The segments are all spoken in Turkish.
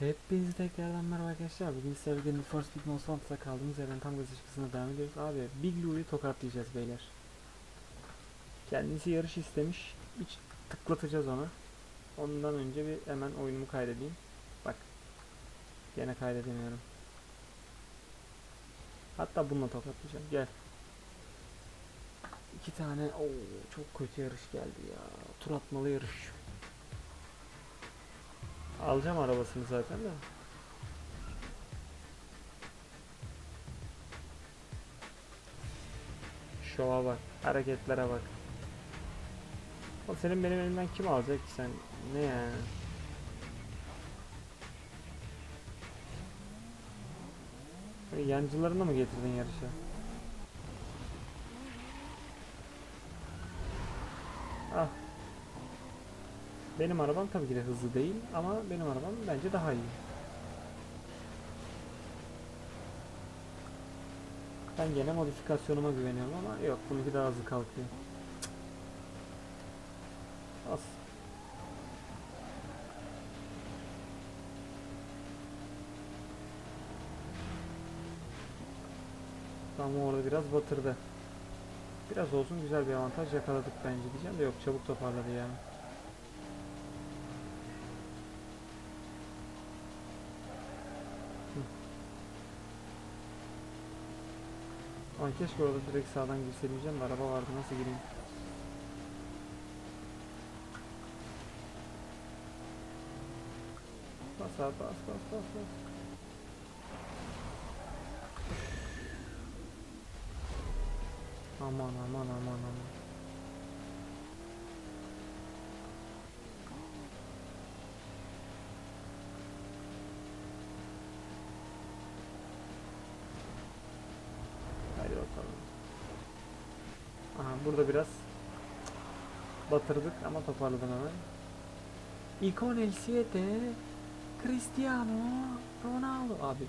Hepinize tekrardan merhaba arkadaşlar. Bugün sizlerle Need for Speed Most Wanted'da kaldığımız yerden tam gaz çıkısına devam ediyoruz. Abi Big Lou'yu tokatlayacağız beyler. Kendisi yarış istemiş. Hiç tıklatacağız ona. Ondan önce bir hemen oyunumu kaydedeyim. Bak. Gene kaydedemiyorum. Hatta bununla tokatlayacağım. Gel. İki tane. Oo çok kötü yarış geldi ya. Tur atmalı yarış. Alacağım arabasını zaten de. Şova bak, hareketlere bak. O senin benim elimden kim alacak ki sen? Ne yani? Yancılarını mı getirdin yarışa? Ah. Benim arabam tabii ki de hızlı değil ama benim arabam bence daha iyi. Ben gene modifikasyonuma güveniyorum ama yok bununki daha hızlı kalkıyor. As. Tam orada biraz batırdı. Biraz olsun güzel bir avantaj yakaladık bence diyeceğim de yok çabuk toparladı ya. Ay keşke orada direkt sağdan girseydim diyeceğim de araba vardı nasıl gireyim? Bas abi bas bas bas bas. Aman aman aman aman. Hadi bakalım. Aha burada biraz batırdık ama toparladım hemen. Icon el 7 Cristiano Ronaldo abi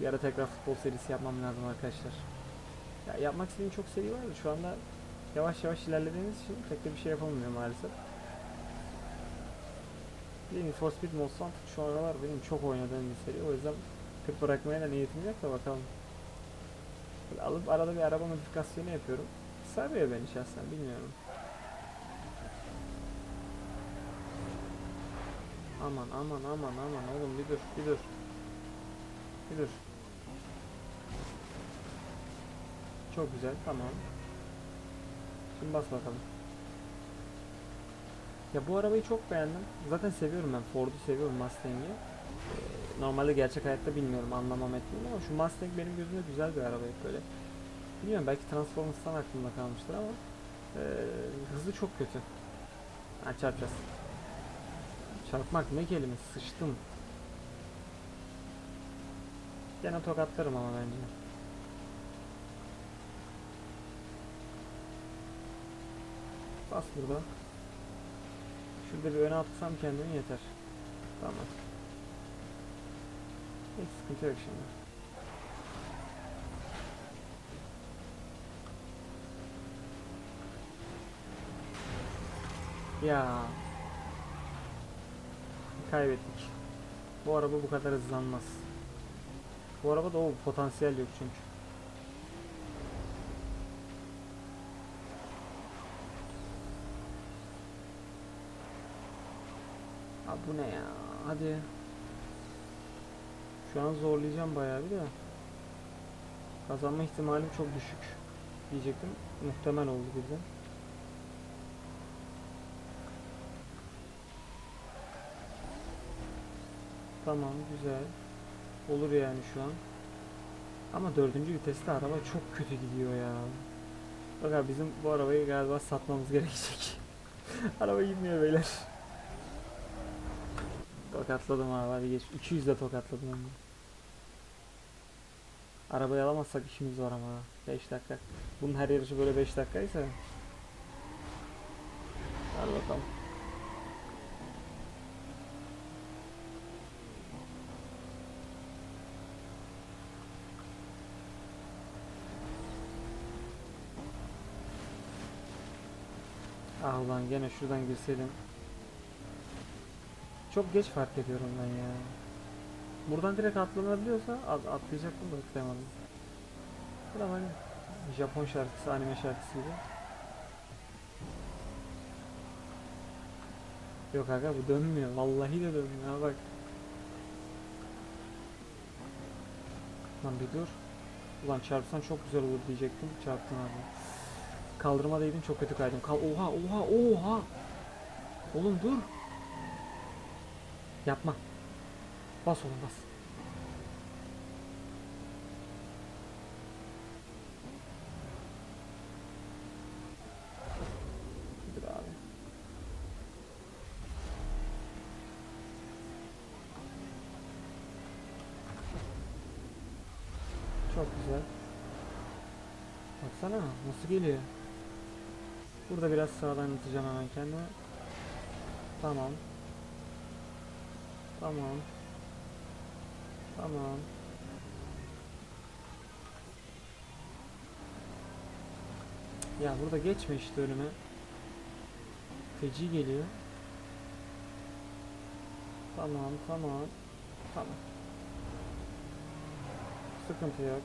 bir ara tekrar futbol serisi yapmam lazım arkadaşlar. Ya yapmak istediğim çok seri var da şu anda yavaş yavaş ilerlediğimiz için pek de bir şey yapamıyorum maalesef. Need for Speed Most Wanted şu aralar benim çok oynadığım bir seri o yüzden pek bırakmaya da niyetim yok da bakalım. Böyle alıp arada bir araba modifikasyonu yapıyorum. Sarıyor beni şahsen bilmiyorum. Aman aman aman aman oğlum bir dur bir dur. Bir dur. Çok güzel tamam. Şimdi bas bakalım. Ya bu arabayı çok beğendim. Zaten seviyorum ben Ford'u seviyorum Mustang'i. Ee, Normalde gerçek hayatta bilmiyorum anlamam etmiyorum ama şu Mustang benim gözümde güzel bir araba böyle. Bilmiyorum belki Transformers'tan aklımda kalmıştır ama ee, hızı çok kötü. Ha çarpacağız. Çarpmak ne kelime sıçtım. Gene tokatlarım ama bence. Bas burada. Şurada bir öne atsam kendimi yeter. Tamam. Hiç sıkıntı yok şimdi. Ya. Kaybettik. Bu araba bu kadar hızlanmaz. Bu arabada o potansiyel yok çünkü. Abi bu ne ya? Hadi. Şu an zorlayacağım bayağı bir de. Kazanma ihtimalim çok düşük diyecektim. Muhtemel oldu birden. Tamam güzel. Olur yani şu an. Ama dördüncü viteste araba çok kötü gidiyor ya. Bak abi bizim bu arabayı galiba satmamız gerekecek. araba gitmiyor beyler. Tokatladım abi hadi geç. 200 de tokatladım onu. Arabayı alamazsak işimiz var ama. 5 dakika. Bunun her yarışı böyle 5 dakikaysa. Hadi bakalım. Ulan gene şuradan girseydim. Çok geç fark ediyorum ben ya. Buradan direkt atlanabiliyorsa at- atlayacaktım da atlayamadım. Biraz hani Japon şarkısı, anime şarkısı gibi. Yok aga bu dönmüyor. Vallahi de dönmüyor. Ha bak. Lan bir dur. Ulan çarpsan çok güzel olur diyecektim. Çarptın abi. Kaldırıma değdin çok kötü kaydım. Kal oha oha oha. Oğlum dur. Yapma. Bas oğlum bas. Çok güzel. Baksana nasıl geliyor. Burada biraz sağdan atacağım hemen kendimi. Tamam. Tamam. Tamam. Ya burada geçme işte önüme. Feci geliyor. Tamam, tamam. Tamam. Sıkıntı yok.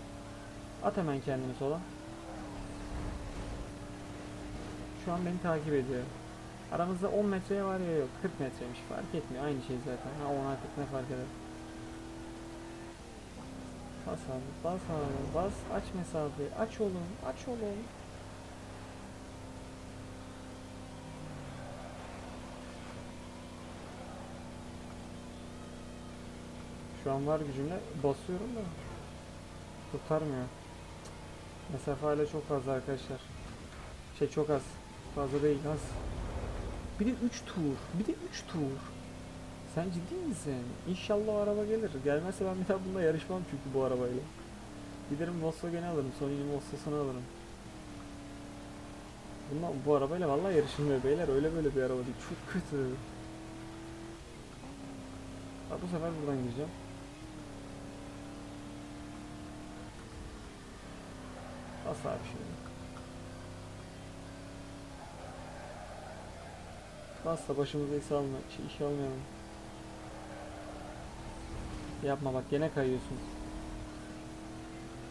At hemen kendini sola. Şu an beni takip ediyor. Aramızda 10 metreye var ya yok. 40 metreymiş fark etmiyor. Aynı şey zaten. Ha 10'a 40 ne fark eder. Bas abi, bas abi, bas. Aç mesafeyi. Aç oğlum, aç oğlum. Şu an var gücümle basıyorum da kurtarmıyor. Mesafe hala çok fazla arkadaşlar. Şey çok az. Fazla değil az. Bir de 3 tur. Bir de 3 tur. Sen ciddi misin? İnşallah o araba gelir. Gelmezse ben bir daha bununla yarışmam çünkü bu arabayla. Giderim Volkswagen'i alırım. Sony'nin Volkswagen'ı alırım. Bundan, bu arabayla vallahi yarışılmıyor beyler. Öyle böyle bir araba değil. Çok kötü. Ha, bu sefer buradan gireceğim. Bas abi şimdi. Bas da başımıza iş alma, şey, iş almayalım. Yapma bak gene kayıyorsun.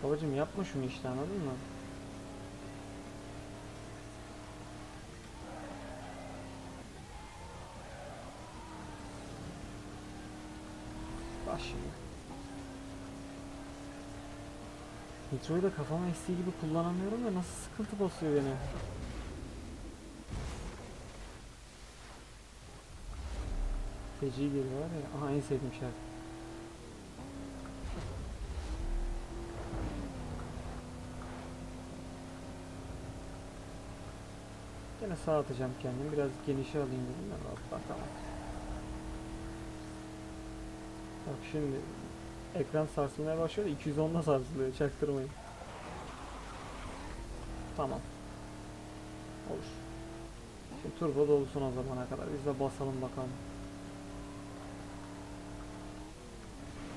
Babacım yapma şunu işte anladın mı? Bak şimdi. Nitro'yu da kafama estiği gibi kullanamıyorum da nasıl sıkıntı basıyor beni. Feci geliyor var ya. Aha en sevdiğim şarkı. Gene sağa atacağım kendimi. Biraz genişe alayım dedim. Bak, bak tamam. Bak şimdi ekran sarsılmaya başlıyor. 210'da sarsılıyor. Çaktırmayın. Tamam. Olur. Şimdi turbo dolusun o zamana kadar. Biz de basalım bakalım.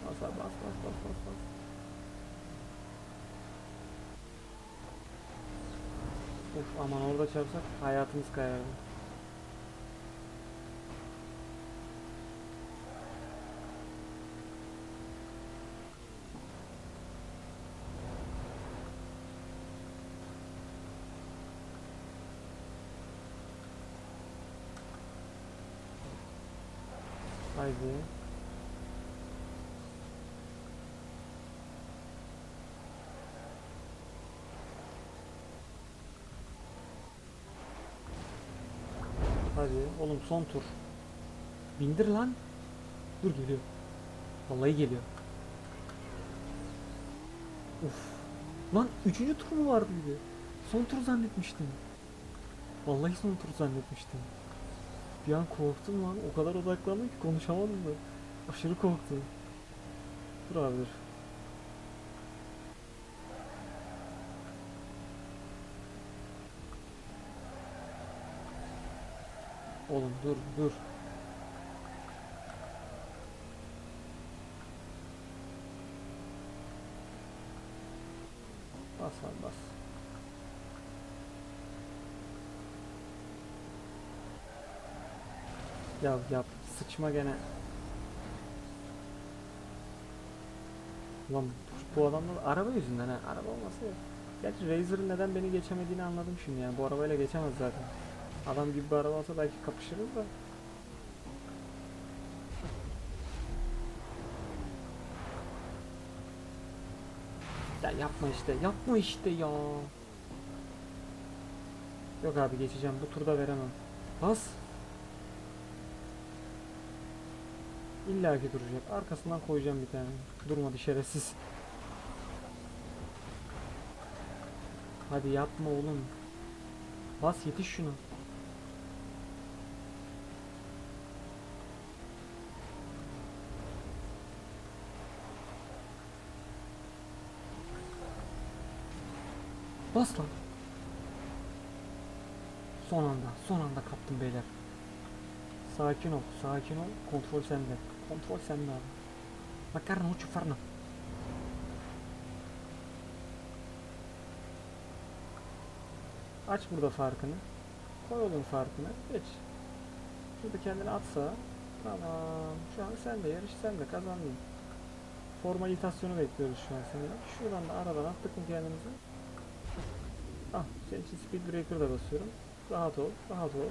Bas abi, bas bas bas bas bas. Uf aman orada çarpsak hayatımız kayardı. Haydi. Hadi oğlum son tur. Bindir lan. Dur geliyor. Vallahi geliyor. Uf. Lan üçüncü tur mu vardı bir de? Son tur zannetmiştim. Vallahi son tur zannetmiştim. Bir an korktum lan. O kadar odaklandım ki konuşamadım da. Aşırı korktum. Dur abi dur. Oğlum dur dur. Bas abi bas. Ya yap sıçma gene. Ulan bu adamlar araba yüzünden ha. Araba olmasa ya. Gerçi Razer'ın neden beni geçemediğini anladım şimdi yani. Bu arabayla geçemez zaten. Adam gibi bir araba olsa belki kapışırız da. Ya yapma işte, yapma işte ya. Yok abi geçeceğim. Bu turda veremem. Bas. İlla ki duracak. Arkasından koyacağım bir tane. Durmadı şerefsiz. Hadi yapma oğlum. Bas yetiş şunu. Bas lan. Son anda, son anda kaptım beyler. Sakin ol, sakin ol. Kontrol sende. Kontrol sende abi. Makarna uçu farna. Aç burada farkını. Koy oğlum farkını. Geç. Şurada kendini atsa. Tamam. Şu an sen de yarış sen de kazandın. Formalitasyonu bekliyoruz şu an seni. Şuradan da aradan attık mı kendimizi? Ah, senin için speed breaker da basıyorum. Rahat ol, rahat ol.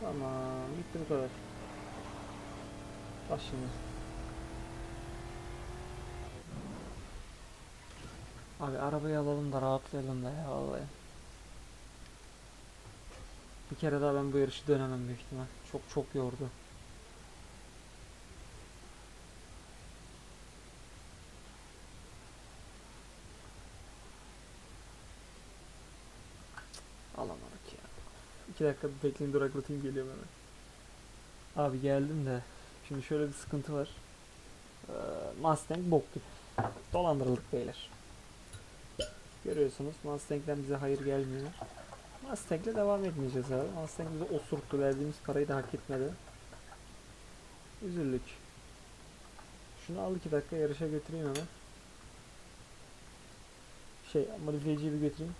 Tamam, bitti bu kadar. Bak şimdi. Abi arabayı alalım da rahatlayalım da ya vallahi. Bir kere daha ben bu yarışı dönemem büyük ihtimal. Çok çok yordu. 2 dakika bir bekleyin duraklatayım geliyorum hemen. Abi geldim de. Şimdi şöyle bir sıkıntı var. Ee, Mustang bok gibi. Dolandırıldık beyler. Görüyorsunuz Mustang'den bize hayır gelmiyor. Mustang'le devam etmeyeceğiz abi. Mustang bize osurttu. Verdiğimiz parayı da hak etmedi. Üzüldük. Şunu al 2 dakika yarışa götüreyim hemen. Şey modifiyeciyi bir götüreyim.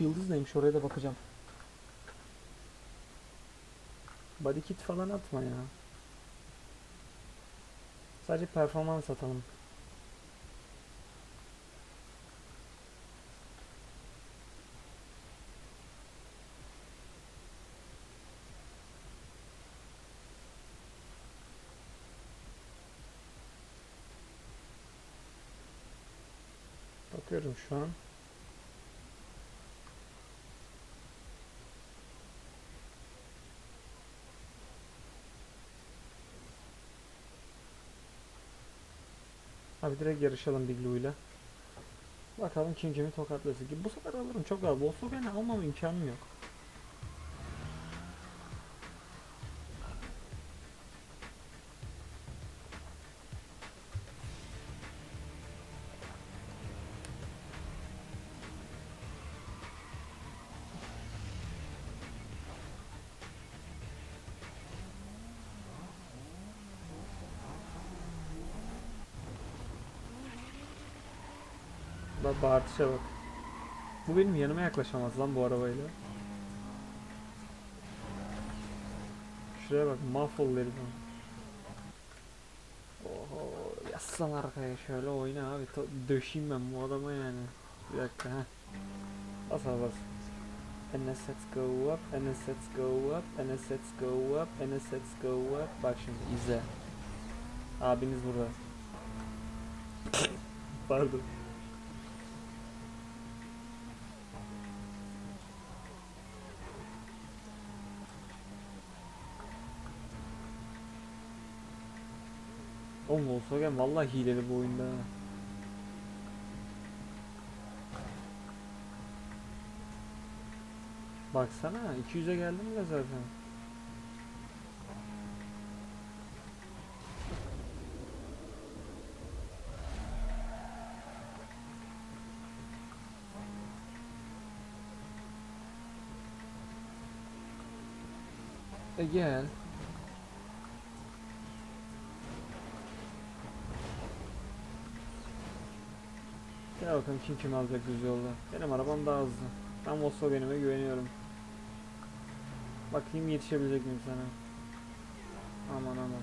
Yıldız neymiş oraya da bakacağım. Body kit falan atma ya. Sadece performans atalım. Bakıyorum şu an. Abi direkt yarışalım Big Lou'yla. Bakalım kim kimi tokatlasın. Bu sefer alırım çok az. Volkswagen'i almam imkanım yok. Bak bağırtışa bak. Bu benim yanıma yaklaşamaz lan bu arabayla. Şuraya bak herif. ama. Oho yaslan arkaya şöyle oyna abi. Döşeyim ben bu adama yani. Bir dakika ha. Bas abi bas. And let's go up, and let's go up, and let's go up, and let's go up. Bak şimdi izle. Abiniz burada. Pardon. Oğlum Volkswagen vallahi hileli bu oyunda. Baksana 200'e geldim bile zaten. E gel. Bakalım kim kim alacak düz yolda. Benim arabam daha hızlı. Ben Volkswagen'ime güveniyorum. Bakayım yetişebilecek miyim sana. Aman aman.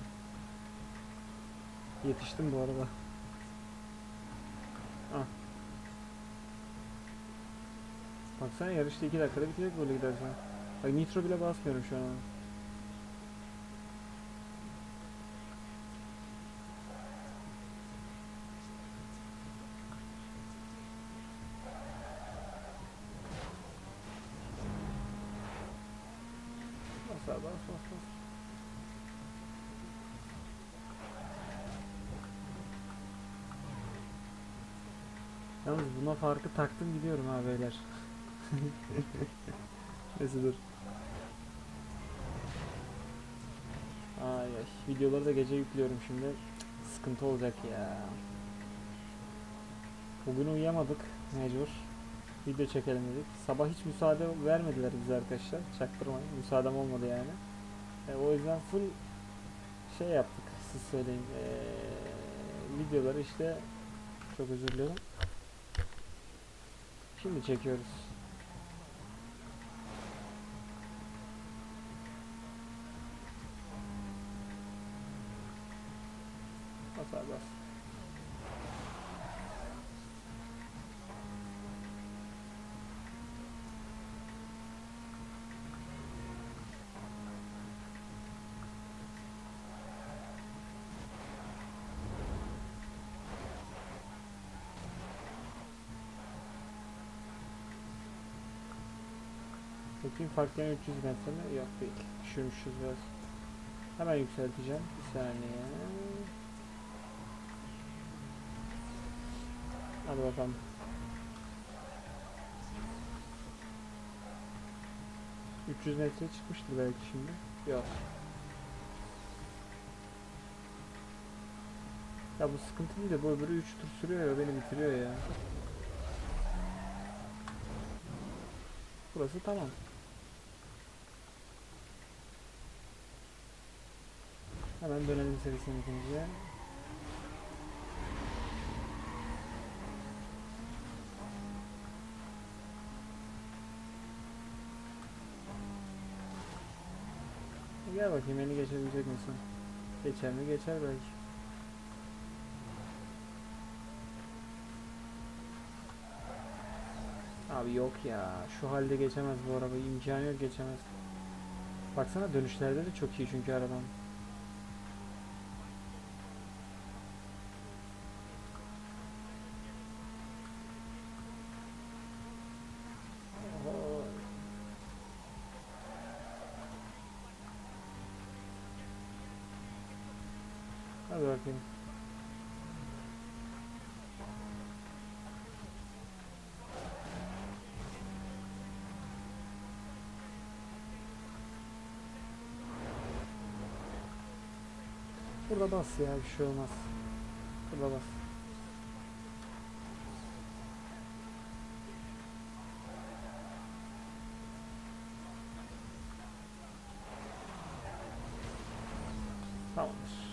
Yetiştim bu arada. Ah. Baksana yarışta 2 dakikada bitecek böyle gidersen. Bak nitro bile basmıyorum şu an. Bas abi bas bas bas. Yalnız buna farkı taktım gidiyorum ha beyler. Neyse dur. Ay ay. Videoları da gece yüklüyorum şimdi. Sıkıntı olacak ya. Bugün uyuyamadık mecbur. Video çekelim dedik. Sabah hiç müsaade vermediler bize arkadaşlar. Çaktırmayın. Müsaadem olmadı yani. E, o yüzden full şey yaptık. Siz söyleyin. E, videoları işte çok özür diliyorum. Şimdi çekiyoruz. Bas abi bas. Bakayım fark gene 300 metre mi? Yok değil. Düşürmüşüz biraz. Hemen yükselteceğim. Bir saniye. Hadi bakalım. ...300 metre çıkmıştır belki şimdi. Yok. Ya bu sıkıntı değil de bu öbürü 3 tur sürüyor ya beni bitiriyor ya. Burası tamam. Hemen dönelim serisinin ikinciye. Gel bakayım beni geçebilecek misin? Geçer mi? Geçer belki. Abi yok ya. Şu halde geçemez bu araba. İmkanı yok geçemez. Baksana dönüşlerde de çok iyi çünkü araban. Oho. Hadi bakayım. Burada bas ya bir şey olmaz. Burada bas. Tamamdır.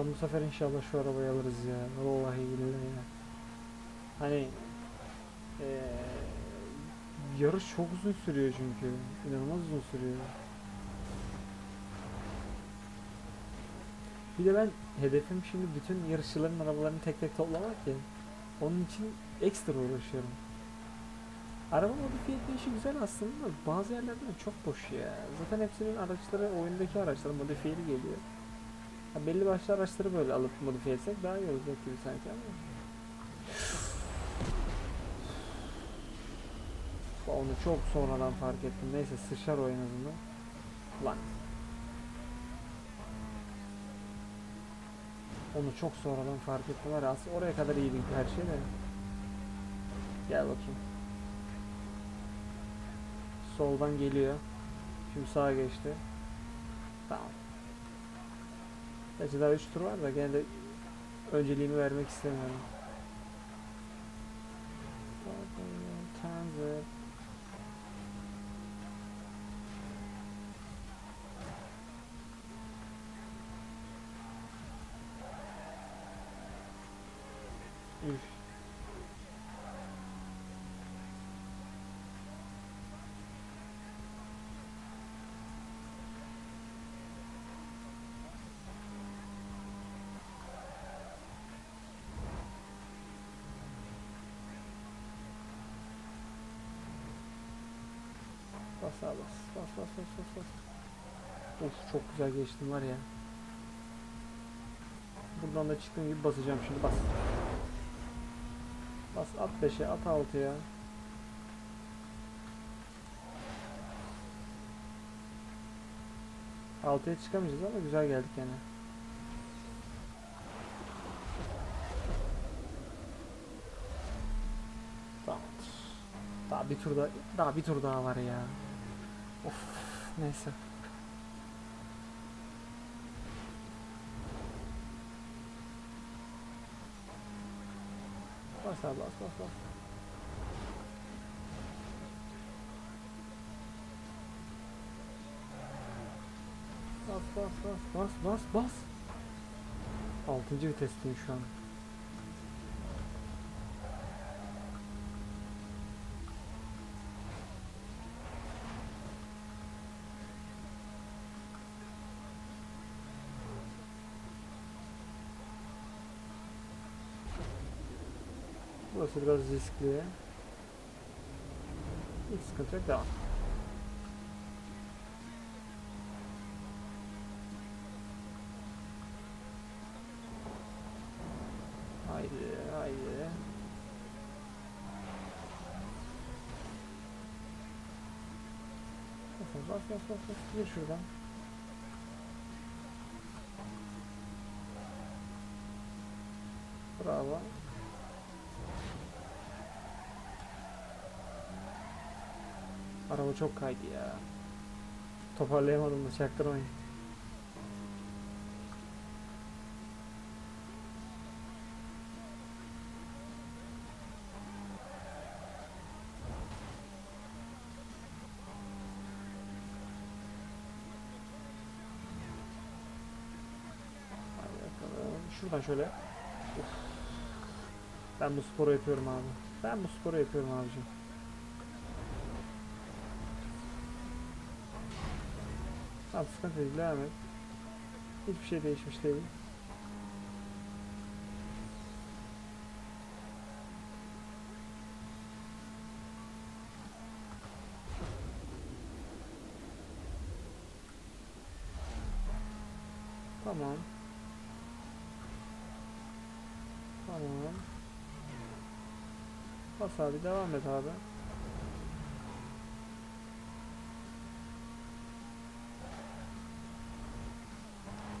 Allah bu sefer inşallah şu arabayı alırız ya. Vallahi billahi ya. Hani eee, yarış çok uzun sürüyor çünkü. İnanılmaz uzun sürüyor. Bir de ben hedefim şimdi bütün yarışçıların arabalarını tek tek toplamak ya. Onun için ekstra uğraşıyorum. Araba modifiye işi güzel aslında da bazı yerlerden çok boş ya. Zaten hepsinin araçları oyundaki araçları modifiyeli geliyor. Ha, belli başlı araçları böyle alıp modifiye etsek daha iyi olacak gibi sanki ama. Onu çok sonradan fark ettim. Neyse sıçrar o en azından. Lan. Onu çok sonradan fark ettim var ya, aslında oraya kadar iyiydi her şey de. Gel bakayım. Soldan geliyor. Şimdi sağa geçti. Tamam. Gerçi daha 3 tur var da gene de önceliğimi vermek istemiyorum. Sağa bas. Bas bas bas bas bas. Of çok güzel geçtim var ya. Buradan da çıktığım gibi basacağım şimdi bas. Bas at 5'e at 6'ya. Altıya çıkamayacağız ama güzel geldik yani. Tamamdır. Daha bir tur daha, daha bir tur daha var ya. Of neyse. Bas abi bas bas bas. Bas bas bas bas bas bas. Altıncı vitesteyim şu an. Burası biraz riskli. Hiç sıkıntı yok devam. Haydi haydi. Bas bas bas bas gir şuradan. Araba çok kaydı ya. Toparlayamadım. Hadi bakalım. Şuradan şöyle. Ben bu sporu yapıyorum abi. Ben bu sporu yapıyorum abicim. Tamam sıkıntı değil devam et. Hiçbir şey değişmiş değil. Tamam. Tamam. Bas abi devam et abi.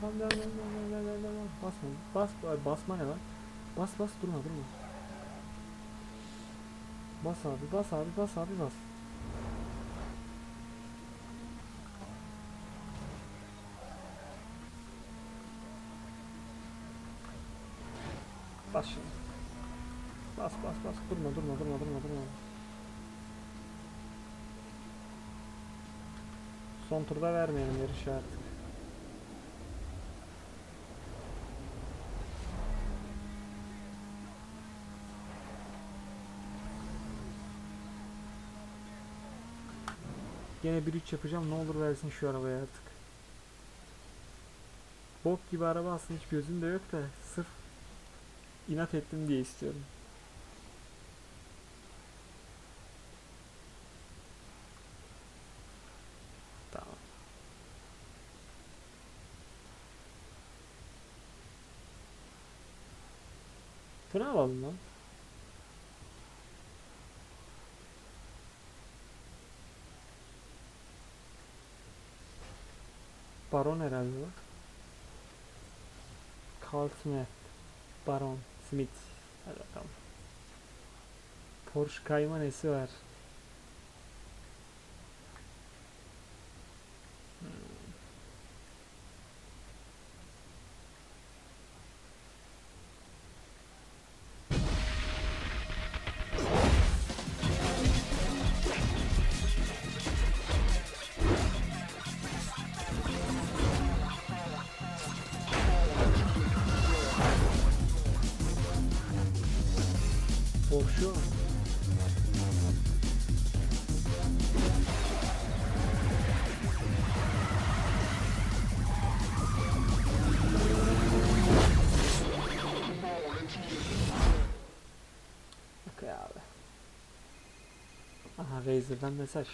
Tamam devam devam devam devam devam devam. Basma. Bas ay, basma ne lan? Bas bas durma durma. Bas abi bas abi bas abi bas. Bas şimdi. Bas bas bas durma durma durma durma durma. Son turda vermeyelim yarışı artık. Gene 1-3 yapacağım ne olur versin şu arabayı artık. Bok gibi araba aslında hiç gözümde yok da sırf inat ettim diye istiyorum. Tamam. Bu ne alalım lan? Baron herhalde bu. Carl Smith. Baron Smith. Hadi bakalım. Porsche Cayman S'i var. Razer'dan mesaj.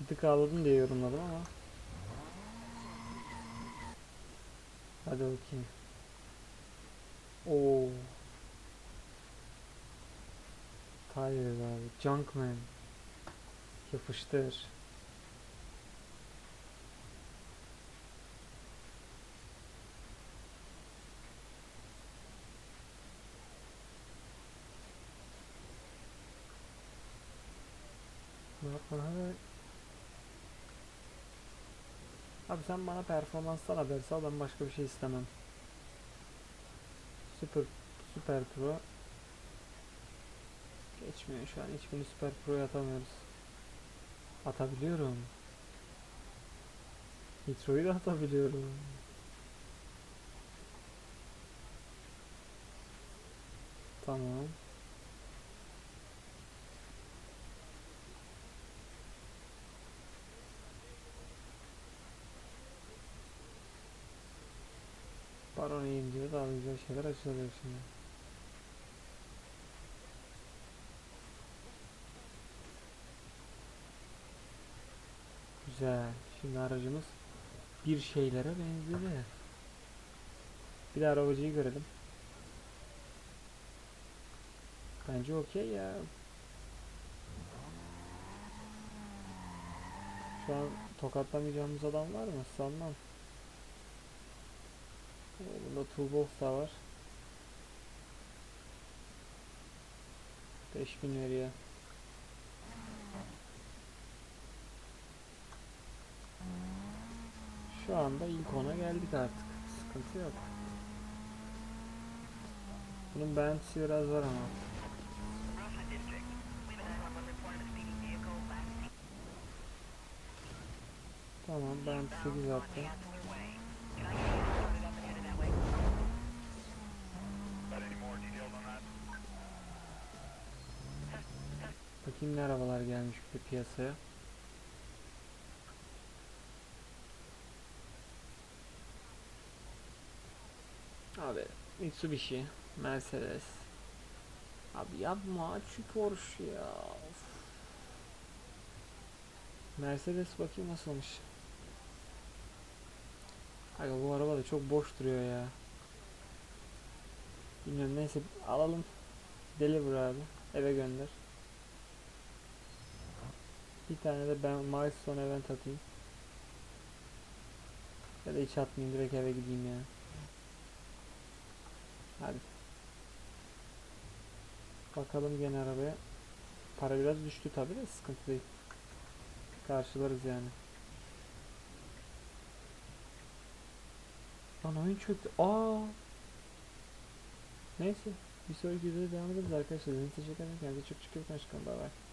Bir tık ağladım diye yorumladım ama. Hadi bakayım. Oo. Tyler abi. Junkman. Yapıştır. Ne Abi sen bana performanstan haber sal başka bir şey istemem. Süper Süper Pro geçmiyor şu an hiçbirini Süper Pro'ya atamıyoruz. Atabiliyorum. Nitro'yu da atabiliyorum. Tamam. Baron diyor daha güzel şeyler açılıyor şimdi. Güzel. Şimdi aracımız bir şeylere benzedi. Bir de arabacıyı görelim. Bence okey ya. Şu an tokatlamayacağımız adam var mı? Sanmam. Ee, Bunda toolbox da var. 5000 veriyor. Şu anda ilk ona geldik artık. Sıkıntı yok. Bunun beğentisi biraz var ama. Tamam beğentisi 8 attı. Bakayım ne arabalar gelmiş bir piyasaya. Abi Mitsubishi, Mercedes. Abi yapma şu Porsche ya. Of. Mercedes bakayım nasılmış. Aga bu araba da çok boş duruyor ya. Bilmiyorum neyse alalım. Deliver abi. Eve gönder. Bir tane de ben milestone event atayım. Ya da hiç atmayayım direkt eve gideyim ya. Hadi. Bakalım gene arabaya. Para biraz düştü tabi de sıkıntı değil. Karşılarız yani. Lan oyun çöktü. Aa. Neyse. Bir sonraki videoda devam ederiz arkadaşlar. İçin teşekkür ederim. Kendinize çok çok iyi bakın. Bay bay.